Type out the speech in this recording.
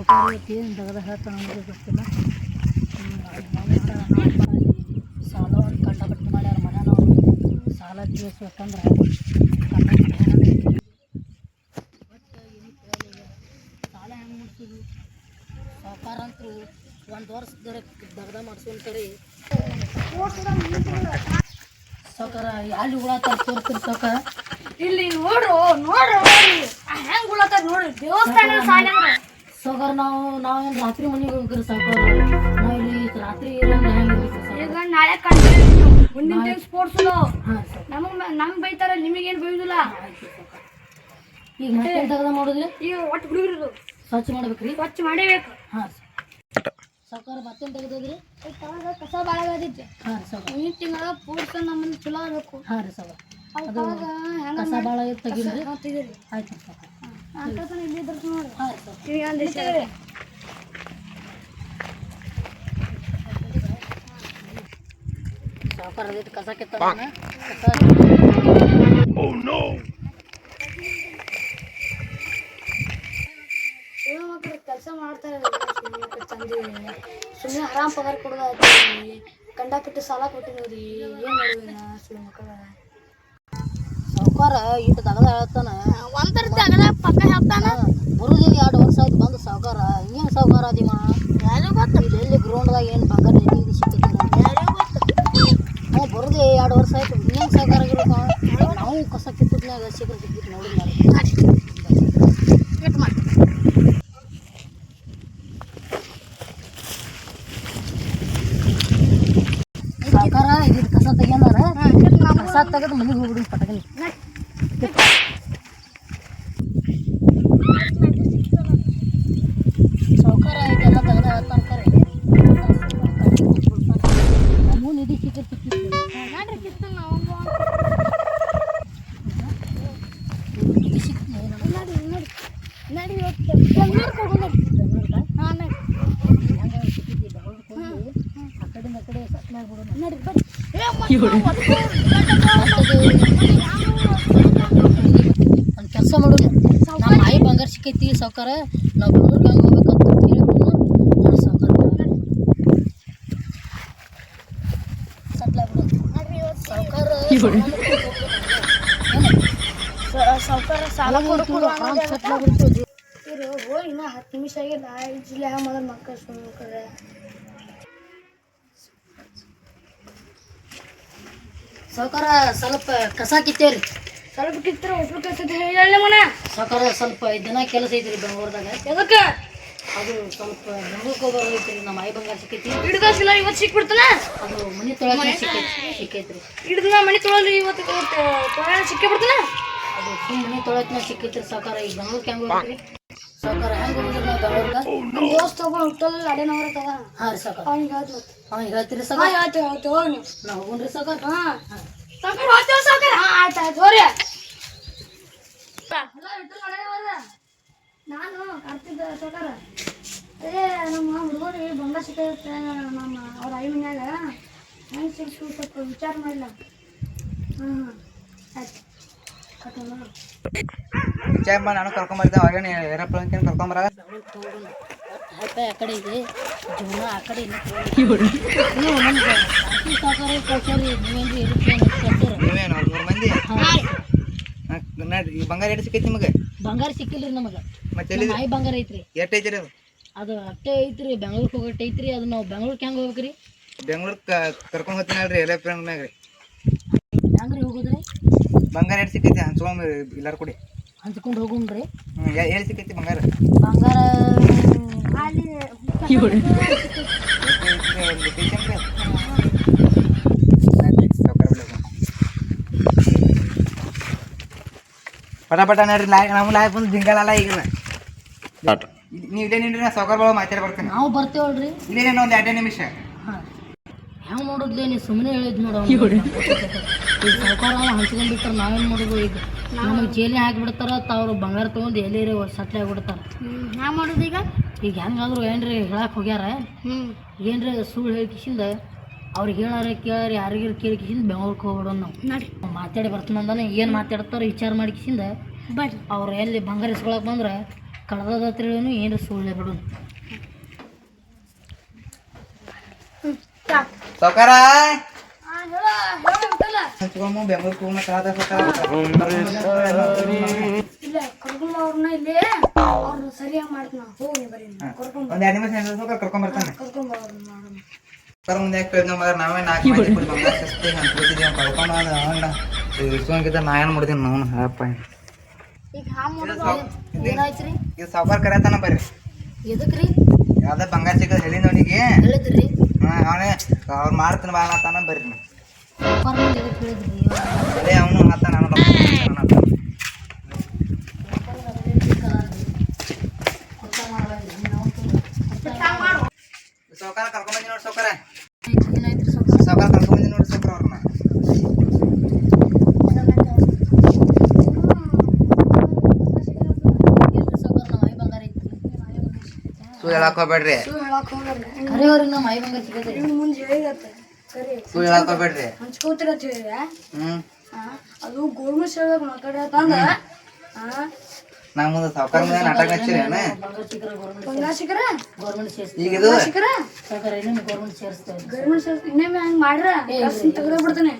ಹೇಳ್ತಾನೆ ಸಾಲ ಒಂದು ಕಂಡಪಟ್ಟು ಮಾಡ್ಯಾರ ಮನೆಯವರು ಸಾಲ ತೀರಿಸ್ಬೇಕಂದ್ರೆ ಸಾಲ ಹೆಂಗೆ ಮುಟ್ಸೋದು ಸಾಕಾರ ಅಂತೂ ಒಂದು ವರ್ಷ ದಗದ ಮಾಡಿಸ್ಕೊಂತಾರೆ ಸಾವುಕಾರ ಅಲ್ಲಿ ಹುಳ ತೋರ್ಸ್ತೀರಿ ಸಾವುಕಾರ ಇಲ್ಲಿ ನೋಡ್ರು. ನೋಡ್ರಿ ಹೆಂಗ್ ಉಳತ ನೋಡ್ರಿ. ದೇವಸ್ಥಾನ ಸಾಲ ಸಾವುಕಾರ ನಾವು ನಾವು ರಾತ್ರಿ ಮನೆಗೆ ಹೋಗ್ರಿ ಸಾವುಕಾರ ನಾವು ಇಲ್ಲಿ ರಾತ್ರಿ ಈಗ ನಾಳೆ ಕಂಡು ಮುಂದಿನ ಟೈಮ್ ಸ್ಪೋರ್ಟ್ಸ್ ನಮಗೆ ನಮ್ಗೆ ಬೈತಾರ ನಿಮಗೇನ್ ಬೈಯುದಿಲ್ಲ. ಈಗ ಮತ್ತೆ ತೆಗೆದ ಮಾಡೋದ್ರಿ? ಈಗ ಒಟ್ಟು ಹುಡುಗರು ಸ್ವಚ್ಛ ಮಾಡ್ಬೇಕ್ರಿ? ಸ್ವಚ್ಛ ಮಾಡೇಬೇಕು. ಹಾಂ ಸಾವುಕಾರ ಮತ್ತೇನು ತೆಗೆದೋದ್ರಿ ಕಸ ಬಾಳ ಆಗತೈತಿ ಹಾಂ ರೀ ಸಾವುಕಾರ ಮುಂದಿನ ತಿಂಗಳ ಪೂರ್ತಿ ನಮ್ಮನ್ನ ಚಲೋ ಆಗಬೇಕು. ಹಾಂ ರೀ ಹೆಂಗ. ಕಸ ಭಾಳ ತೆಗೀರಿ. ಆಯ್ತು ಅಂತ ಇಲ್ಲಿ ಇದ್ರ ನೋಡಿ ಹಾಂ ರೀ ಸಾವುಕಾರ ತೆಗೀರಿ ಸಾವುಕಾರ ಅದೈತೆ ಕಸ ಕೆಲಸ ಮಾಡ್ತಾರೆ. ಸುಮ್ಮನೆ ಆರಾಮ್ ಪಗಾರ ಕೊಡೋದಾಯ್ತು ಕಂಡಾಪಟ್ಟು ಸಾಲ ಕೊಟ್ಟಿದ್ದೀವಿ ಏನು ಮಾಡೋದು ಸುಮ್ಮನೆ ಮಕ್ಕಳ ಸಾವುಕಾರ ಇಟ್ಟು ತಗದ ಹೇಳ್ತಾನ. ಒಂದರ ತಗದ ಪಕ್ಕ ಹೇಳ್ತಾನ. ಬರುದೇ ಎರಡು ವರ್ಷ ಆಯ್ತು ಬಂದು ಸಾವುಕಾರ. ಏನ್ ಸಾವುಕಾರ ಮಾ? ಯಾರಿಗೂ ಗೊತ್ತು. ಇಲ್ಲಿ ಎಲ್ಲಿ ಗ್ರೌಂಡ್ದಾಗ ಏನು ಬಂಗಾರ ಇದು ಸಿಕ್ಕಿಲ್ಲ ಯಾರಿಗೂ ಗೊತ್ತು. ನಾವು ಬರುದೇ ಎರಡು ವರ್ಷ ಆಯ್ತು. ಏನ್ ಸಾವುಕಾರ ಆಗಿರೋದು ನಾವು ಕಸ ಕಿತ್ತದ್ನಾಗ ಸಿಕ್ಕರೆ ಸಿಕ್ಕಿತ್ತು ನೋಡಿಲ್ಲ. ಕಟ್ ಮಾಡಿ. ಸಾವುಕಾರ ಇದು ಕಸ ತೆಗಿಯಂದಾರ. ಕಸ ತೆಗೆದು ಮನೆಗೆ ಹೋಗ್ಬಿಡು ಪಟಕನಿ ಸಾವುಕಾರ ಇದೆಲ್ಲ ತೆಗೆದ ಹೇಳ್ತಾನ ಕರೆ ನಮಗೂ ನಿಧಿ ಸಿಕ್ಕಿ ಸಿಕ್ಕಿತ್ತು ನೋಡ್ರಿ ಕಿತ್ತು ನಾವು ನಿಧಿ ಸಿಕ್ತು ನಮ್ಗೆ ನೋಡಿ ನೋಡಿ ನಡಿ ಇವತ್ತು ಬೆಂಗ್ಳೂರ್ ಹೋಗೋಣ ಹಾಂ ನಡಿ ಹೆಂಗ ಸಿಕ್ಕಿದ್ದಿ ಬೆಂಗಳೂರಿಗೆ ಹೋಗಿ ಆ ಕಡೆಯಿಂದ ಆ ಕಡೆ ಸಟ್ ಮಾಡ್ಬಿಡೋಣ ನಡಿ ಬರ್ರಿ ಏ ಒಂದು ಕೆಲಸ ಮಾಡೋಣ ನಮ್ಮ ಸಿಕ್ಕೈತಿ ಸಾವುಕಾರ ನಾವು ಬೆಂಗಳೂರಿಗೆ ಹೆಂಗೆ ಹೋಗ್ಬೇಕಂತ ನಾನು ಸಾವುಕಾರ ಸಾಲ ಸಟ್ಲ ಬಿಡ್ತೀವಿ. ಇರು ಹೋಗಿ ಇನ್ನ ಹತ್ತು ನಿಮಿಷ ಆಗಿಲ್ಲ ಜಿಲ್ಲೆ ಮೊದಲು ಮಕ್ಕಳು ಸುಮ್ಮನೆ ಸಾವುಕಾರ ಸ್ವಲ್ಪ ಕಸ ಕಿತ್ತೇವ್ರಿ. ಸ್ವಲ್ಪ ಕಿತ್ತರ ಒಬ್ರು ಕರ್ತೈತೆ ಹೇಳಿ ಮನ ಸಾವುಕಾರ ಸ್ವಲ್ಪ ಐದು ದಿನ ಕೆಲಸ ಐತ್ರಿ ಬೆಂಗಳೂರದಾಗ. ಎದಕ್ಕೆ? ಅದು ಸ್ವಲ್ಪ ಬೆಂಗಳೂರಿಗೆ ಹೋಗೋರು ಐತ್ರಿ ನಮ್ಮ ಮೈ ಬಂಗಾರ ಸಿಕ್ಕೈತಿ. ಹಿಡ್ದಾಸಿಲ್ಲ ಇವತ್ತು ಸಿಕ್ಬಿಡ್ತಾನ? ಅದು ಮನೆ ತೊಳಿ ಸಿಕ್ಕೈತಿ ಸಿಕ್ಕೈತ್ರಿ. ಹಿಡಿದ ಮನೆ ತೊಗೊಳ್ರಿ ಇವತ್ತು ತೊಳೆ ಸಿಕ್ಕೇ ಬಿಡ್ತಾನ ಅದು ಸುಮ್ ಮನೆ ತೊಳಕ್ನ ಸಿಕ್ಕೈತ್ರಿ ಸಕಾರ ಈಗ ಬೆಂಗಳೂರಿಗೆ ಹೆಂಗೆ ಹೋಗ್ರಿ ಸಕಾರ ಹೆಂಗೆ ಹೋಗಿದ್ರಿ ನಾವು ಬೆಂಗಳೂರಿಗೆ? ನಮ್ಮ ದೋಸ್ತ ಒಬ್ಬ ಹುಟ್ಟಲ್ಲ ಅಡೆನವರ ತಗ ಹಾಂ ರೀ ಸಕಾರ. ಅವ್ನಿಗೆ ಹೇಳ್ತು ಹಾಂ ಹೇಳ್ತೀರಿ ಸಕಾರ? ಹೇಳ್ತೇವೆ ಹೇಳ್ತೇವೆ ಹೋಗಿ ನೀವು. ನಾವು ಹೋಗ್ರಿ ಸಕಾರ. ಹಾಂ. ಸಕಾರ ಹೋಗ್ತೇವೆ ಸಕಾರ. ಹಾಂ ಆಯ್ತು ಆಯ್ತು ಹೋರಿ ಅಲ್ಲ ವಿಠಲ್ ಅಡೆನವರ ನಾನು ಕಾರ್ತಿಕ್ ಸಾವ್ಕಾರ ಅದೇ ನಮ್ಮ ಹುಡುಗರಿಗೆ ಬಂಗಾರ ಸಿಕ್ಕೈತೆ ನಮ್ಮ ಅವ್ರ ಐ ಮನ್ಯಾಗ ಹೆಂಗೆ ಸಿಕ್ಸು ಸ್ವಲ್ಪ ವಿಚಾರ ಮಾಡಿಲ್ಲ ಹಾಂ ಹಾಂ ಆಯ್ತು ಕಟ್ಟೋಣ ವಿಚಾರ ನಾನು ಏರೋಪ್ಲೇನ್ ಕರ್ಕೊಂಬರಾಗ ಹೈಪ ಆ ಕಡೆ ಇದೆ. ಜೀವನ ಆ ಕಡೆ ಇಲ್ಲ ನೀವು ನಮ್ಗೆ ಅತಿ ಸಾಕಾರ ಕಳ್ಸೋರಿ ನೀವೇನ್ರಿ ಏರೋಪ್ಲೇನ್ ಕಳ್ಸೋರ ನೀವೇನು ಮೂರು ಮಂದಿ ಈ ಬಂಗಾರ ಎಷ್ಟು ಸಿಕ್ಕೈತಿ ನಿಮಗೆ? ಬಂಗಾರ ಸಿಕ್ಕಿಲ್ರಿ ನಮಗೆ. ಮತ್ತೆ ಬಂಗಾರ ಐತ್ರಿ. ಎಷ್ಟು ಐತಿರಿ ಅದು? ಅದು ಅಟ್ಟೆ ಐತ್ರಿ ಬೆಂಗ್ಳೂರ್ಗೆ ಹೋಗಟ್ಟೆ ಐತ್ರಿ ಅದು ನಾವು ಬೆಂಗ್ಳೂರ್ಗೆ ಹೆಂಗೆ ಹೋಗ್ಬೇಕ್ರಿ? ಬೆಂಗ್ಳೂರ್ಗೆ ಕರ್ಕೊಂಡು ಹೋಗ್ತೀನಿ ಎಲ್ಲ ಫ್ರೆಂಡ್ ಮ್ಯಾಗ ರೀ ಹೆಂಗ್ರಿ ಹೋಗೋದ್ರಿ? ಬಂಗಾರ ಎಲ್ಲಿ ಸಿಕ್ಕೈತಿ ಹಂಚ್ಕೊಂಡ್ ಎಲ್ಲಾರು ಕೂಡಿ. ಹಂಚ್ಕೊಂಡು ಹೋಗುಣ್ರಿ ಹ್ಞೂ ಎಲ್ಲಿ ಸಿಕ್ಕೈತಿ ಬಂಗಾರ? ಬಂಗಾರ ಅಲ್ಲಿ. ಪಟ ಪಟ ನೋಡ್ರಿ ಲಾಯ್ ನಮ್ಮ ಲಾಯ್ ಬಂದು ಜಿಂಗಳಲ್ಲ ಈಗ ನೀವು ಇಲ್ಲೇ ನಿಂಡ್ರಿ ನಾ ಸಾವ್ಕಾರ ಬಳ ಮಾತಾಡಿ ಬರ್ತೇನೆ. ನಾವು ಬರ್ತೇವಲ್ರಿ. ಇಲ್ಲೇ ಒಂದು ಎರಡೇ ನಿಮಿಷ? ಹೆಂಗೆ ಮಾಡೋದ್ಲೇ ನೀ ಸುಮ್ಮನೆ ಹೇಳಿದ್ ನೋಡಿ ಅವ್ನು. ಈಗ ಸರ್ಕಾರ ಅವ ಹಂಚ್ಕೊಂಡ್ ಬಿಟ್ಟಾರ ನಾವೇನು ಮಾಡೋದು ಈಗ? ನಮಗೆ ಜೈಲಿಗೆ ಹಾಕಿಬಿಡ್ತಾರ ತಾವ್ರು ಬಂಗಾರ ತೊಗೊಂಡು ಎಲ್ಲಿರಿ ಸಟ್ಲೆ ಆಗ್ಬಿಡ್ತಾರ. ಹ್ಯಾಂಗ ಮಾಡೋದು ಈಗ? ಈಗ ಹೆಂಗಾದ್ರು ಏನ್ರಿ ಹೇಳಕ್ ಹೋಗ್ಯಾರ? ಹ್ಞೂ ಏನ್ರಿ ಸುಳ್ಳು ಹೇಳ್ಕಿಸಿಂದ? ಅವ್ರಿಗೆ ಹೇಳಾರ ಕೇಳಾರ ಯಾರಿಗಾರ ಕೇಳಿಕಿಸಿಂದ ಬೆಂಗ್ಳೂರ್ಗೆ ಹೋಗ್ಬಿಡೋಣ ನಾವು. ಮಾತಾಡಿ ಬರ್ತಾನಂದಾನೆ ಏನು ಮಾತಾಡ್ತಾರೋ ವಿಚಾರ ಮಾಡ್ಕಿಸಿಂದ ಬಟ್ ಅವ್ರು ಎಲ್ಲಿ ಬಂಗಾರ ಇಸ್ಕೊಳಕ್ ಬಂದ್ರೆ ಕಳ್ದದ ತಿಳಿನು ಏನು ಸುಳ್ಳೆ ಬಿಡು ಸೌಕಾರ? ಹಾಂ ಹೇಳ ಹೇಳಂತಲ್ಲ ಹಚ್ಕೊಮ್ಮ ಬೆಂಗಳೂರು ಹೋಗೋಣ ಕಳದ ಇಲ್ಲ ಕರ್ಕೊಂಡ್ ಅವ್ರನ್ನ ಇಲ್ಲಿ. ಅವ್ರು ಸರಿಯಾಗಿ ಮಾಡ್ತೀನಿ ಹೋಗಿ ಬರೀ ಕರ್ಕೊಂಡ್ ಒಂದ್ ಎರಡು ನಿಮಿಷ ಏನಾದ್ರು ಸೌಕಾರ ಕರ್ಕೊಂಡ್ ಬರ್ತಾನೆ. ಕರ್ಕೊಂಡ್ ಅವ್ರನ್ನ ಮಾಡೋಣ. ಸರ್ ಮುಂದೆ ಯಾಕೆ ನಾವೇ ನಾಲ್ಕು ಬಂಗಾರ ಸಸ್ತಿ ನಾ ಏನು ಮಾಡ್ತೀನಿ ನಾವು ಹೇಳಪ್ಪ. ಈಗ ಹಾ ಮಾಡೋದು ಏನಾಯ್ತ್ರಿ ಇದು ಸಾವುಕಾರ ಕರೆತಾನ ಬರ್ರಿ. ಎದಕ್ರಿ ಯಾವ್ದ ಬಂಗಾರ ಸಿಗೋದು ಹೇಳಿ ನೋಡಿಗೆ ಹೇಳಿದ್ರಿ. ಅವನೇ ಅವ್ರು ಮಾಡ್ತಾನೆ ಬಾ ಅನ್ನತ್ತಾನ ಬರ್ರಿ ನೀವು ಅದೇ ಅವನು ಮಾತ ನಾನು ಬರ್ತಾನೆ ಸಾವುಕಾರ ಕರ್ಕೊಂಬಂದಿ ನೋಡಿ ಸಾವುಕಾರ ಏನಾಯ್ತ್ರಿ ಕರ್ಕೊಂಡ್ಬಂದಿ ನೋಡಿ ಸಾವುಕಾರ ಅವ್ರನ್ನ ಸುಳ್ಳು ಹೇಳಕ್ ಹೋಗ್ಬೇಡ್ರಿ. ನಮ್ಮ ಮೈ ಮುಂದೆ ಹೇಳಿದತ್ತೆ ಸರಿ. ಹಂಚ್ಕೋತಿರ ಅಂತ ಅದು ಗೋರ್ಮೆಂಟ್ ಸೇವೆದಾಗ ಮಾತಾಡ ತಂದ ನಾ ಮುಂದೆ ಸಾವುಕಾರ ಮುಂದೆ ನಾಟಕ ಬಂಗಾರ ಸಿಕ್ಕರೆ ಗೌರ್ಮೆಂಟ್ ಸೇರಿಸ್ತೀವಿ. ಈಗ ಇದು? ಸಿಕ್ಕರ ಸಾವ್ಕಾರ ಇನ್ನೊಂದು ಗೌರ್ಮೆಂಟ್ ಸೇರಿಸ್ತೇವೆ. ಗೌರ್ಮೆಂಟ್ ಸೇವೆ ಇನ್ನೊಮ್ಮೆ ಹಂಗೆ ಮಾಡ್ರ? ತೆಗೆದ ಬಿಡ್ತಾನೆ